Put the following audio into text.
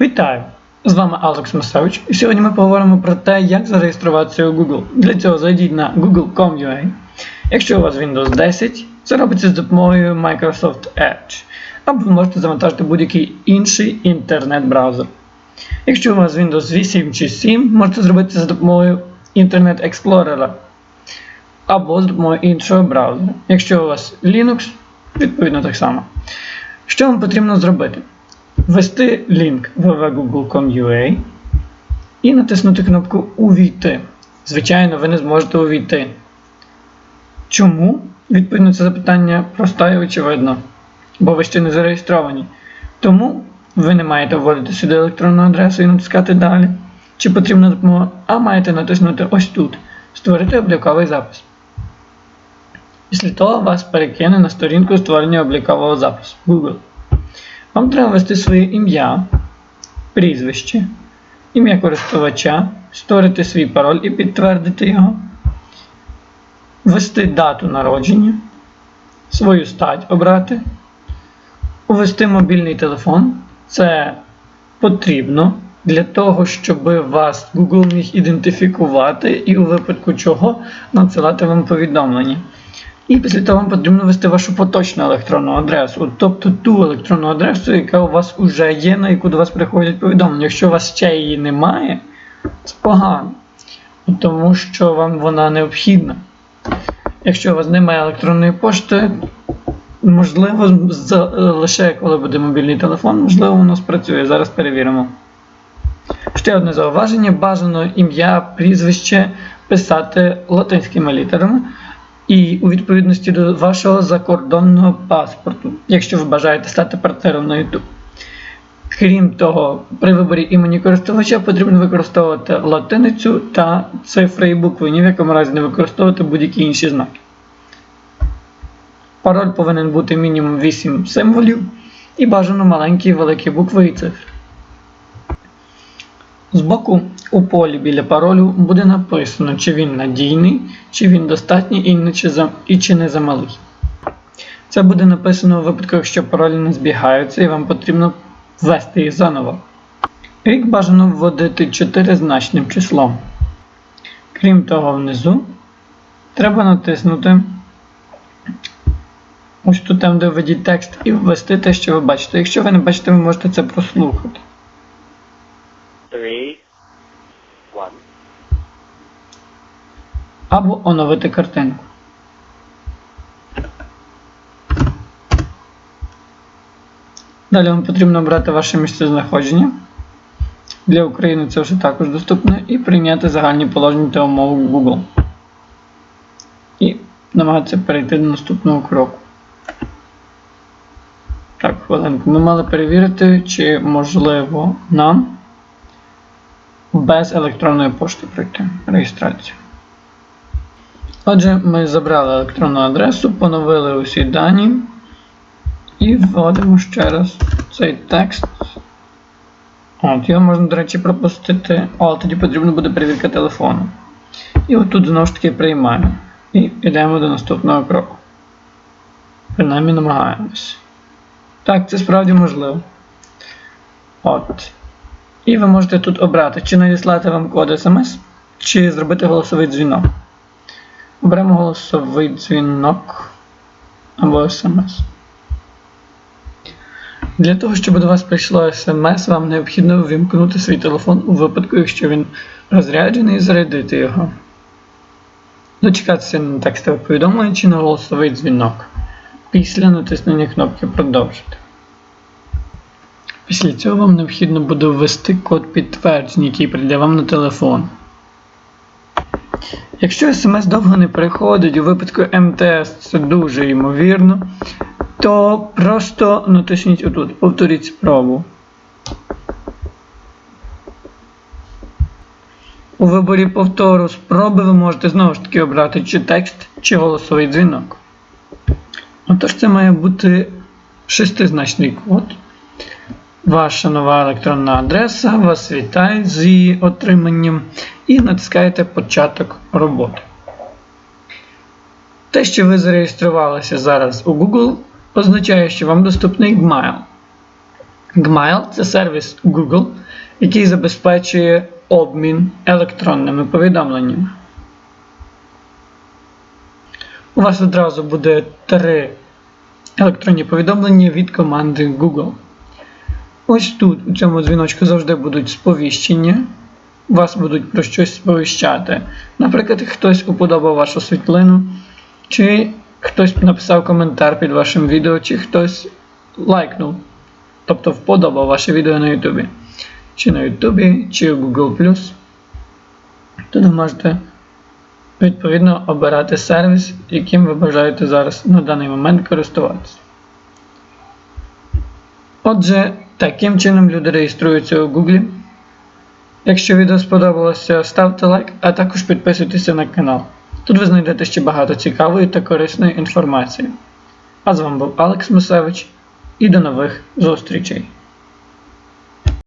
Вітаю! З вами Алекс Масевич, і сьогодні ми поговоримо про те, як зареєструватися у Google. Для цього зайдіть на google.com.ua. Якщо у вас Windows 10, це робиться з допомогою Microsoft Edge, або ви можете завантажити будь-який інший інтернет-браузер. Якщо у вас Windows 8 чи 7, можете зробити це за допомогою Internet Explorer або з допомогою іншого браузера. Якщо у вас Linux, відповідно так само. Що вам потрібно зробити? Ввести лінк www.google.com.ua і натиснути кнопку Увійти. Звичайно, ви не зможете увійти. Чому? Відповідно, це запитання просте і очевидно, бо ви ще не зареєстровані. Тому ви не маєте вводити сюди електронну адресу і натискати далі. Чи потрібна допомога, а маєте натиснути ось тут Створити обліковий запис. Після того вас перекине на сторінку створення облікового запису Google. Вам треба ввести своє ім'я, прізвище, ім'я користувача, створити свій пароль і підтвердити його, ввести дату народження, свою стать обрати, увести мобільний телефон. Це потрібно для того, щоб вас Google міг ідентифікувати і у випадку чого надсилати вам повідомлення. І після того вам потрібно ввести вашу поточну електронну адресу, тобто ту електронну адресу, яка у вас вже є, на яку до вас приходять повідомлення. Якщо у вас ще її немає, це погано, тому що вам вона необхідна. Якщо у вас немає електронної пошти, можливо, лише коли буде мобільний телефон, можливо, воно спрацює. Зараз перевіримо. Ще одне зауваження: бажано ім'я, прізвище писати латинськими літерами і у відповідності до вашого закордонного паспорту, якщо ви бажаєте стати партнером на YouTube. Крім того, при виборі імені користувача потрібно використовувати латиницю та цифри і букви, ні в якому разі не використовувати будь-які інші знаки. Пароль повинен бути мінімум 8 символів і бажано маленькі і великі букви і цифри. Збоку у полі біля паролю буде написано, чи він надійний, чи він достатній і, чи, не замалий. Це буде написано у випадку, якщо паролі не збігаються і вам потрібно ввести їх заново. Рік бажано вводити чотиризначним числом. Крім того, внизу треба натиснути ось тут там, де введіть текст, і ввести те, що ви бачите. Якщо ви не бачите, ви можете це прослухати. Three, one. або оновити картинку. Далі вам потрібно обрати ваше місце знаходження. Для України це вже також доступно і прийняти загальні положення та умови Google. І намагатися перейти до наступного кроку. Так, хвилинку. Ми мали перевірити, чи можливо нам без електронної пошти пройти реєстрацію. Отже, ми забрали електронну адресу, поновили усі дані і вводимо ще раз цей текст. От, його можна, до речі, пропустити. О, тоді потрібно буде перевірка телефону. І отут знову ж таки приймаємо. І йдемо до наступного кроку. Принаймні намагаємось. Так, це справді можливо. От. І ви можете тут обрати, чи надіслати вам код SMS, чи зробити голосовий дзвінок. Оберемо голосовий дзвінок або SMS. Для того, щоб до вас прийшло SMS, вам необхідно ввімкнути свій телефон у випадку, якщо він розряджений, і зарядити його. Дочекатися на текстове повідомлення чи на голосовий дзвінок. Після натиснення кнопки Продовжити. Після цього вам необхідно буде ввести код підтвердження, який прийде вам на телефон. Якщо смс довго не приходить, у випадку МТС це дуже ймовірно, то просто натисніть отут, повторіть спробу. У виборі повтору спроби ви можете знову ж таки обрати чи текст, чи голосовий дзвінок. Отож, це має бути шестизначний код. Ваша нова електронна адреса вас вітає з її отриманням і натискаєте Початок роботи. Те, що ви зареєструвалися зараз у Google, означає, що вам доступний Gmail. Gmail це сервіс Google, який забезпечує обмін електронними повідомленнями. У вас одразу буде три електронні повідомлення від команди Google. Ось тут, у цьому дзвіночку, завжди будуть сповіщення. Вас будуть про щось сповіщати. Наприклад, хтось уподобав вашу світлину, чи хтось написав коментар під вашим відео, чи хтось лайкнув, тобто вподобав ваше відео на YouTube. Чи на YouTube, чи у Google. Тут ви можете відповідно обирати сервіс, яким ви бажаєте зараз на даний момент користуватися. Отже, таким чином люди реєструються у Google. Якщо відео сподобалося, ставте лайк, а також підписуйтеся на канал. Тут ви знайдете ще багато цікавої та корисної інформації. А з вами був Алекс Мусевич і до нових зустрічей!